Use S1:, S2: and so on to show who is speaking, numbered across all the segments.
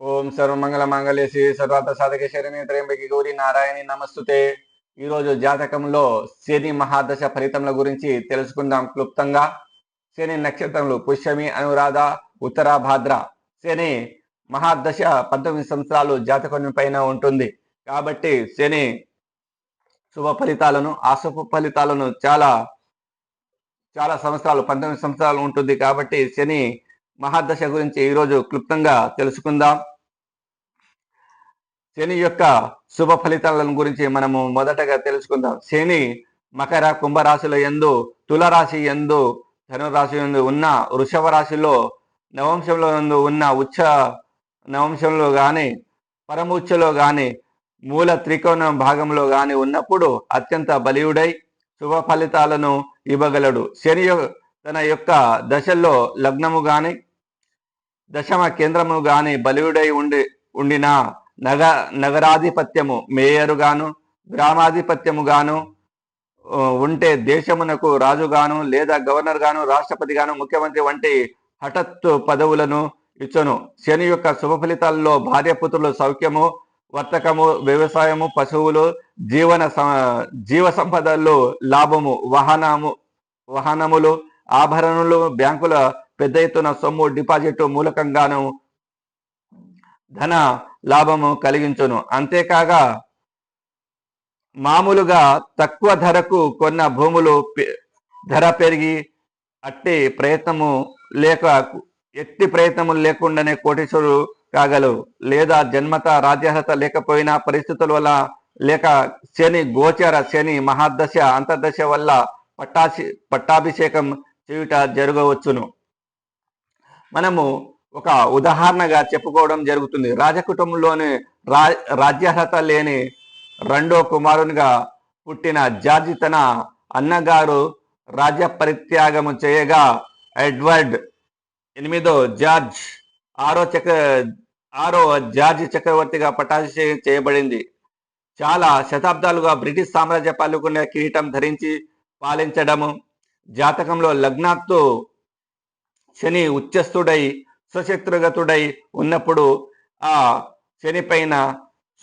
S1: ఓం సర్వమంగళ మంగళే శ్రీ సర్వార్థ సాధక శరణి త్రయంబకి గౌరి నారాయణి నమస్తుతే. ఈరోజు జాతకంలో శని మహాదశ ఫలితముల గురించి తెలుసుకుందాం క్లుప్తంగా. శని నక్షత్రములు పుష్యమి అనురాధ ఉత్తర భాద్ర. శని మహాదశ పంతొమ్మిది సంవత్సరాలు జాతకం పైన ఉంటుంది. కాబట్టి శని శుభ ఫలితాలను అశుభ ఫలితాలను చాలా చాలా సంవత్సరాలు పంతొమ్మిది సంవత్సరాలు ఉంటుంది. కాబట్టి శని మహాదశ గురించి ఈరోజు క్లుప్తంగా తెలుసుకుందాం. శని యొక్క శుభ ఫలితాలను గురించి మనము మొదటగా తెలుసుకుందాం. శని మకర కుంభరాశుల ఎందు తులరాశి ఎందు ధనురాశి ఎందు ఉన్న వృషభ రాశిలో నవంశంలో ఎందు ఉన్న ఉచ్చ నవంశంలో కానీ పరముచ్చలో కానీ మూల త్రికోణ భాగంలో కానీ ఉన్నప్పుడు అత్యంత బలీయుడై శుభ ఫలితాలను ఇవ్వగలడు. శని తన యొక్క దశల్లో లగ్నము కానీ దశమ కేంద్రము గాని బలివుడై ఉండి ఉండిన నగ నగరాధిపత్యము మేయరు గాను ఉంటే దేశమునకు రాజుగాను లేదా గవర్నర్ గాను రాష్ట్రపతి గాను ముఖ్యమంత్రి వంటి హఠత్తు పదవులను ఇచ్చను. శని యొక్క శుభ ఫలితాల్లో భార్యపుత్రులు సౌఖ్యము వర్తకము వ్యవసాయము పశువులు జీవన జీవ సంపదల్లో లాభము వాహనము వాహనములు ఆభరణములు బ్యాంకుల పెద్ద ఎత్తున సొమ్ము డిపాజిట్ మూలకంగాను ధన లాభము కలిగించును. అంతేకాగా మామూలుగా తక్కువ ధరకు కొన్న భూములు పె- ధర పెరిగి అట్టి ప్రయత్నము లేక ఎట్టి ప్రయత్నము లేకుండానే కోటీశ్వరుడు కాగలవు. లేదా జన్మత రాజ్యార్హత లేకపోయినా పరిస్థితుల వల్ల లేక శని గోచర శని మహాదశ అంతర్దశ వల్ల పట్టాసి పట్టాభిషేకం చేయుట జరగవచ్చును. మనము ఒక ఉదాహరణగా చెప్పుకోవడం జరుగుతుంది. రాజకుటుంబంలోని రా రాజ్యార్హత లేని రెండో కుమారునిగా పుట్టిన జార్జి తన అన్నగారు రాజ్య పరిత్యాగము చేయగా ఎడ్వర్డ్ ఎనిమిదో జార్జ్ ఆరో చక్ర ఆరో జార్జ్ చక్రవర్తిగా పట్టాభిషేకం చేయబడింది. చాలా శతాబ్దాలుగా బ్రిటిష్ సామ్రాజ్య పాలకునే కిరీటం ధరించి పాలించడము జాతకంలో లగ్నాత్తు శని ఉచ్చస్థుడై స్వశత్రుగతుడై ఉన్నప్పుడు ఆ శని పైన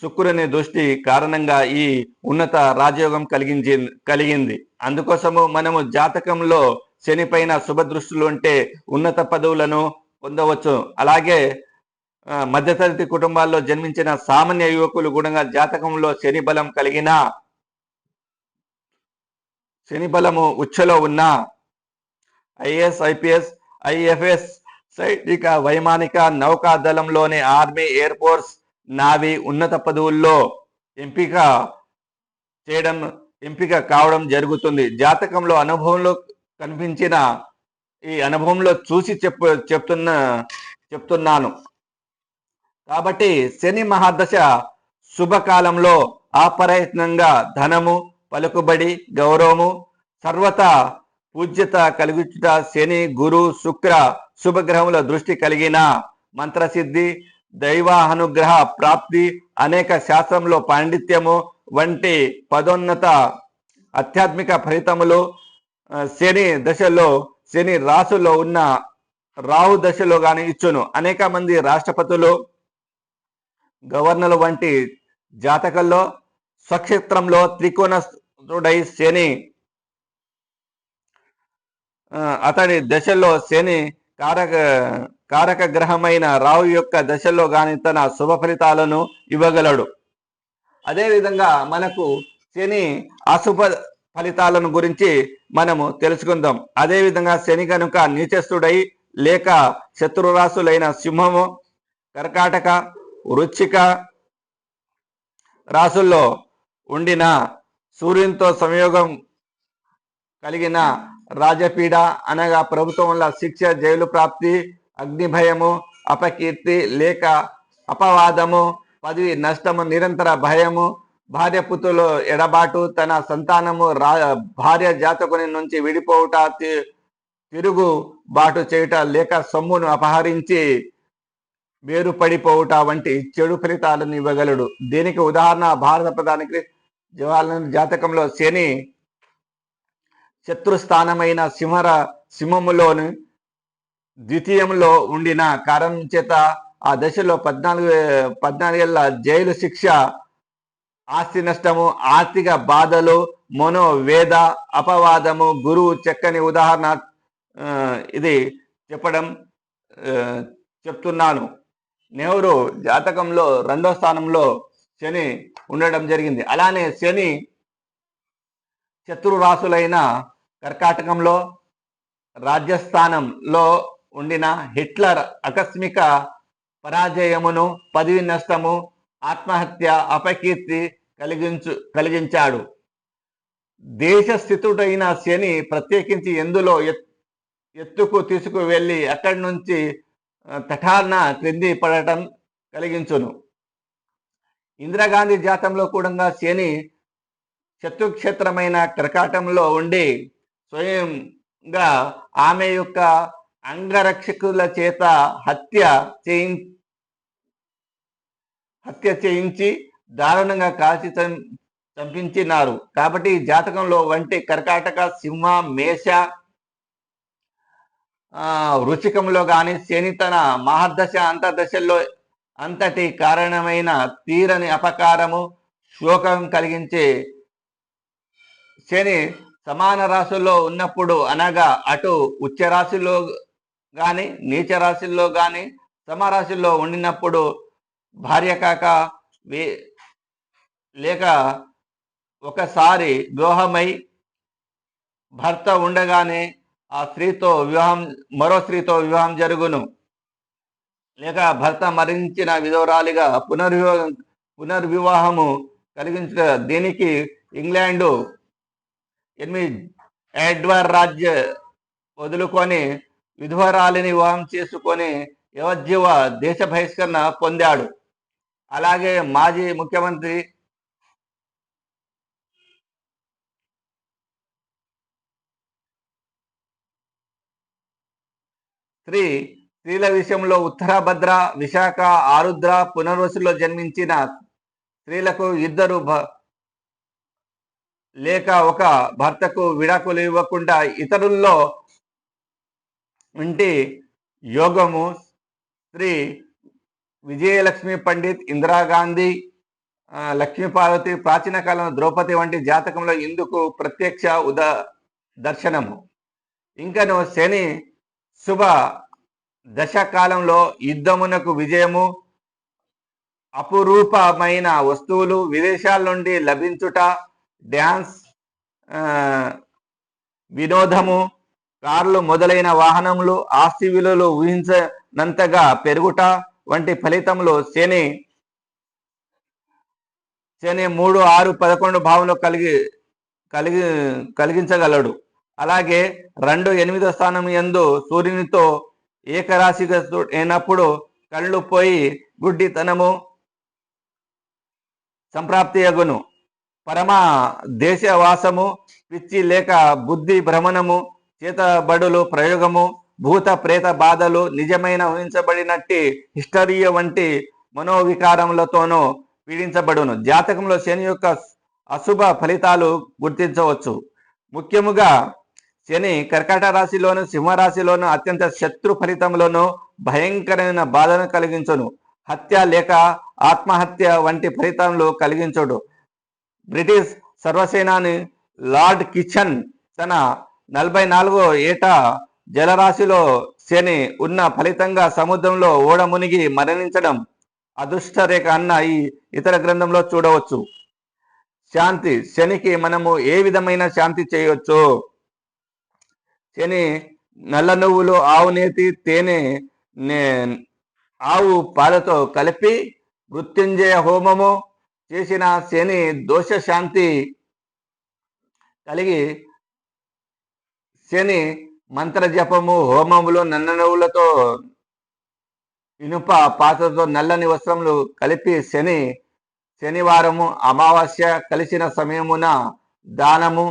S1: శుక్రుని దృష్టి కారణంగా ఈ ఉన్నత రాజయోగం కలిగించి కలిగింది. అందుకోసము మనము జాతకంలో శని పైన శుభ దృష్టిలు ఉంటే ఉన్నత పదవులను పొందవచ్చు. అలాగే మధ్యతరగతి కుటుంబాల్లో జన్మించిన సామాన్య యువకులు కూడా జాతకంలో శని బలం కలిగిన శని బలము ఉచ్చలో ఉన్న ఐఏఎస్ ఐపీఎస్ ఐఎఫ్ఎస్ సైనిక వైమానిక నౌకాదళంలోని ఆర్మీ ఎయిర్ ఫోర్స్ నావీ ఉన్నత పదవుల్లో ఎంపిక చేయడం ఎంపిక కావడం జరుగుతుంది. జాతకంలో అనుభవంలో కనిపించిన ఈ అనుభవంలో చూసి చెప్పు చెప్తున్న చెప్తున్నాను. కాబట్టి శని మహాదశ శుభకాలంలో అపరయత్నంగా ధనము పలుకుబడి గౌరవము సర్వత పూజ్యత కలిగించుట శని గురు శుక్ర శుభగ్రహముల దృష్టి కలిగిన మంత్రసిద్ధి దైవానుగ్రహ ప్రాప్తి అనేక శాస్త్రంలో పాండిత్యము వంటి పదోన్నత ఆధ్యాత్మిక ఫలితములు శని దశలో శని రాసులో ఉన్న రాహు దశలో గాని ఇచ్చును. అనేక మంది రాష్ట్రపతులు గవర్నర్లు వంటి జాతకంలో స్వక్షేత్రంలో త్రికోణుడై శని అతడి దశలో శని కారక కారక గ్రహమైన రావు యొక్క దశలో గాని తన శుభ ఫలితాలను ఇవ్వగలడు. అదేవిధంగా మనకు శని అశుభ ఫలితాలను గురించి మనము తెలుసుకుందాం. అదేవిధంగా శని కనుక నీచస్థుడై లేక శత్రురాశులైన సింహము కర్కాటక వృచ్చిక రాసుల్లో ఉండిన సూర్యునితో సంయోగం కలిగిన రాజపీడ అనగా ప్రభుత్వంలో శిక్ష జైలు ప్రాప్తి అగ్నిభయము అపకీర్తి లేక అపవాదము పదవి నష్టము నిరంతర భయము భార్య పుత్రులు ఎడబాటు తన సంతానము రా భార్య జాతకుని నుంచి విడిపోవుట తిరుగు బాటు చేయుట లేక సొమ్మును అపహరించి వేరుపడిపోవుట వంటి చెడు ఫలితాలను ఇవ్వగలడు. దీనికి ఉదాహరణ భారత ప్రధానికి జవహర్లాల్ జాతకంలో శని శత్రుస్థానమైన సింహర సింహములోని ద్వితీయంలో ఉండిన కారణం చేత ఆ దశలో పద్నాలుగు పద్నాలుగేళ్ళ జైలు శిక్ష ఆస్తి నష్టము ఆర్థిక బాధలు మనో వేద అపవాదము గురువు చక్కని ఉదాహరణ ఇది చెప్పడం చెప్తున్నాను. నెహ్రూ జాతకంలో రెండో స్థానంలో శని ఉండడం జరిగింది. అలానే శని శత్రు రాసులైన కర్కాటకంలో రాజ్యస్థానంలో ఉండిన హిట్లర్ ఆకస్మిక పరాజయమును పదవి నష్టము ఆత్మహత్య అపకీర్తి కలిగించు కలిగించాడు. దేశస్థితుడైన శని ప్రత్యేకించి ఎందులో ఎత్- ఎత్తుకు తీసుకువెళ్ళి అక్కడి నుంచి తఠాన క్రింది పడటం కలిగించును. ఇందిరాగాంధీ జాతంలో కూడా శని శత్రుక్షేత్రమైన కర్కాటంలో ఉండి స్వయంగా ఆమె యొక్క అంగరక్షకుల చేత హత్య చేయి హత్య చేయించి దారుణంగా కాల్చి చంపించినారు. కాబట్టి ఈ జాతకంలో వంటి కర్కాటక సింహ మేష ఆ, కానీ శని తన మహర్దశ అంతర్దశల్లో అంతటి కారణమైన తీరని అపకారము శోకం కలిగించే శని సమాన రాశుల్లో ఉన్నప్పుడు అనగా అటు ఉచ్చ రాశిలో కానీ నీచ రాశుల్లో కానీ సమరాశుల్లో ఉండినప్పుడు భార్య కాక వే లేక ఒకసారి వివాహమై భర్త ఉండగానే ఆ స్త్రీతో వివాహం మరో స్త్రీతో వివాహం జరుగును. లేక భర్త మరణించిన విధవరాలిగా పునర్వివాహం పునర్వివాహము కలిగించ దీనికి? ఇంగ్లాండు ఎనిమిది ఎడ్వర్ రాజ్య వదులుకొని విధవరాలిని వివాహం చేసుకొని యువజీవ దేశ బహిష్కరణ పొందాడు. అలాగే మాజీ ముఖ్యమంత్రి స్త్రీ స్త్రీల విషయంలో ఉత్తరభద్ర విశాఖ ఆరుద్ర పునర్వసులో జన్మించిన స్త్రీలకు ఇద్దరు లేక ఒక భర్తకు విడాకులు ఇవ్వకుండా ఇతరుల్లో ఇంటి యోగము శ్రీ విజయలక్ష్మి పండిత్ ఇందిరాగాంధీ లక్ష్మీపార్వతి ప్రాచీన కాలం ద్రౌపది వంటి జాతకంలో ఇందుకు ప్రత్యక్ష ఉదా దర్శనము. ఇంకను శని శుభ దశకాలంలో యుద్ధమునకు విజయము అపురూపమైన వస్తువులు విదేశాల నుండి లభించుట డ్యాన్స్ వినోదము కార్లు మొదలైన వాహనములు ఆస్తి విలువలు ఊహించనంతగా పెరుగుట వంటి ఫలితములు శని శని మూడు ఆరు పదకొండు భావంలో కలిగి కలిగి కలిగించగలడు. అలాగే రెండు ఎనిమిదో స్థానం యందు సూర్యునితో ఏకరాశిగా అయినప్పుడు కళ్ళు పోయి గుడ్డితనము సంప్రాప్తి అగును. పరమ దేశవాసము పిచ్చి లేక బుద్ధి భ్రమణము చేతబడులు ప్రయోగము భూత ప్రేత బాధలు నిజమైన ఊహించబడినట్టి హిస్టరీయ వంటి మనోవికారములతోనూ పీడించబడును. జాతకంలో శని యొక్క అశుభ ఫలితాలు గుర్తించవచ్చు. ముఖ్యముగా శని కర్కట రాశిలోను సింహరాశిలోను అత్యంత శత్రు ఫలితంలోను భయంకరమైన బాధను కలిగించును. హత్య లేక ఆత్మహత్య వంటి ఫలితాలు కలిగించడు. బ్రిటిష్ సర్వసేనాని లార్డ్ కిచెన్ తన నలభై నాలుగో ఏట జలరాశిలో శని ఉన్న ఫలితంగా సముద్రంలో ఓడ మునిగి మరణించడం అదృష్టరేఖ అన్న ఈ ఇతర గ్రంథంలో చూడవచ్చు. శాంతి శనికి మనము ఏ విధమైన శాంతి చేయవచ్చు శని నల్ల నువ్వులు ఆవు నేతి తేనె నే- ఆవు పాలతో కలిపి మృత్యుంజయ హోమము చేసిన శని దోష శాంతి కలిగి శని మంత్ర జపము హోమములు నన్ననవులతో ఇనుప పాత్రతో నల్లని వస్త్రములు కలిపి శని శనివారము అమావాస్య కలిసిన సమయమున దానము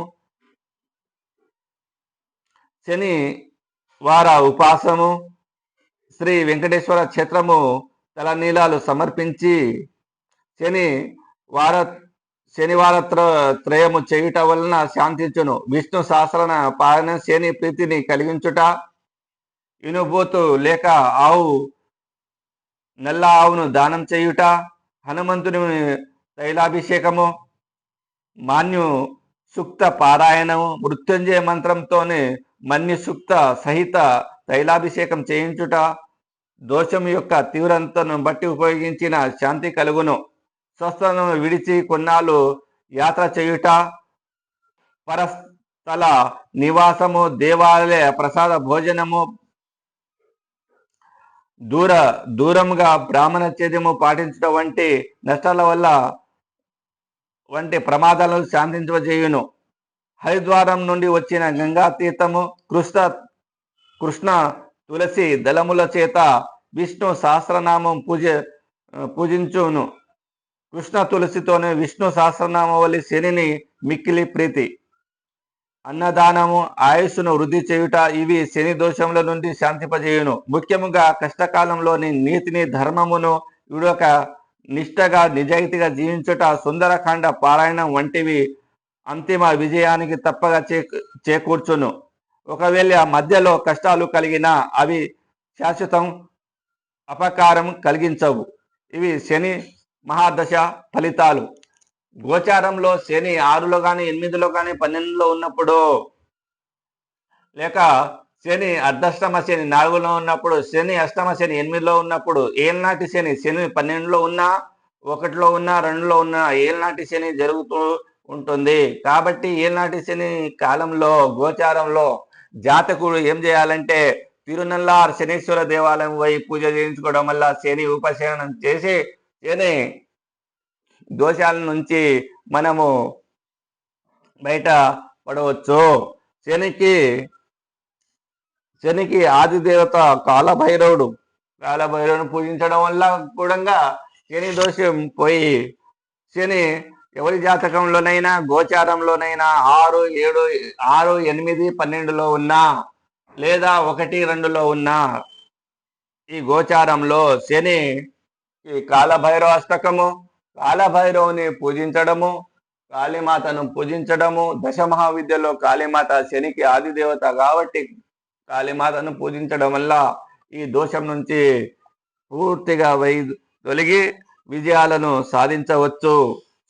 S1: శని వార ఉపాసము శ్రీ వెంకటేశ్వర క్షేత్రము తలనీలాలు సమర్పించి శని వార శనివార త్ర- త్రయము చేయుట వలన శాంతించును. విష్ణు సహస్రన పాలన శని ప్రీతిని కలిగించుట ఇనుబోతు లేక ఆవు నల్ల ఆవును దానం చేయుట హనుమంతుని తైలాభిషేకము మాన్యు సుక్త పారాయణము మృత్యుంజయ మంత్రంతోనే మన్యు సుక్త సహిత తైలాభిషేకం చేయించుట దోషం యొక్క తీవ్రతను బట్టి ఉపయోగించిన శాంతి కలుగును. స్వస్థను విడిచి కొన్నాళ్ళు యాత్ర చేయుట పరస్థల నివాసము దేవాలయ ప్రసాద భోజనము దూర దూరంగా బ్రాహ్మణ చేద్యము పాటించడం వంటి నష్టాల వల్ల వంటి ప్రమాదాలను శాంతించజేయును హరిద్వారం నుండి వచ్చిన గంగా తీర్థము కృష్ణ కృష్ణ తులసి దళముల చేత విష్ణు సహస్రనామం పూజ పూజించును. కృష్ణ తులసితోనే విష్ణు సహస్రనామవలి శనిని మిక్కిలి ప్రీతి. అన్నదానము ఆయుస్సును వృద్ధి చేయుట ఇవి శని దోషముల నుండి శాంతింపజేయును. ముఖ్యముగా కష్టకాలంలోని నీతిని ధర్మమును ఇవిడొక నిష్టగా నిజాయితీగా జీవించుట సుందరకాండ పారాయణం వంటివి అంతిమ విజయానికి తప్పగా చే చేకూర్చును. ఒకవేళ మధ్యలో కష్టాలు కలిగినా అవి శాశ్వతం అపకారం కలిగించవు. ఇవి శని మహాదశ ఫలితాలు. గోచారంలో శని ఆరులో కానీ ఎనిమిదిలో కానీ పన్నెండులో ఉన్నప్పుడు లేక శని అర్ధష్టమ శని నాలుగులో ఉన్నప్పుడు శని అష్టమ శని ఎనిమిదిలో ఉన్నప్పుడు ఏళ్ళనాటి శని శని పన్నెండులో ఉన్నా ఒకటిలో ఉన్నా రెండులో ఉన్నా ఏళ్ళనాటి శని జరుగుతూ ఉంటుంది. కాబట్టి ఏళ్ళనాటి శని కాలంలో గోచారంలో జాతకుడు ఏం చేయాలంటే తిరునల్లార్ శనీశ్వర దేవాలయం పోయి పూజ చేయించుకోవడం వల్ల శని ఉపశమనం చేసి శని దోషాల నుంచి మనము బయట పడవచ్చు. శనికి శనికి ఆది దేవత కాలభైరవుడు. కాలభైరవుని పూజించడం వల్ల కూడా శని దోషం పోయి శని ఎవరి జాతకంలోనైనా గోచారంలోనైనా ఆరు ఏడు ఆరు ఎనిమిది పన్నెండులో ఉన్నా లేదా ఒకటి రెండులో ఉన్నా ఈ గోచారంలో శని ఈ కాలభైరవ అష్టకము కాలభైరవుని పూజించడము కాళీమాతను పూజించడము దశ మహావిద్యలో కాళీమాత శనికి ఆదిదేవత కాబట్టి కాళీమాతను పూజించడం వల్ల ఈ దోషం నుంచి పూర్తిగా వై తొలగి విజయాలను సాధించవచ్చు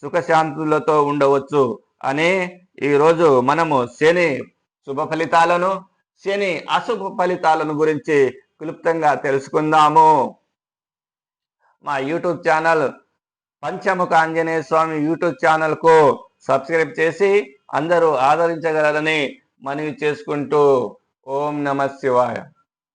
S1: సుఖశాంతులతో ఉండవచ్చు అని ఈరోజు మనము శని శుభ ఫలితాలను శని అశుభ ఫలితాలను గురించి క్లుప్తంగా తెలుసుకుందాము. మా YouTube channel Panchamukha Anjaneya Swami YouTube ఛానల్కు సబ్స్క్రైబ్ చేసి అందరూ ఆదరించగలరని మనవి చేసుకుంటూ ఓం నమ శివాయ.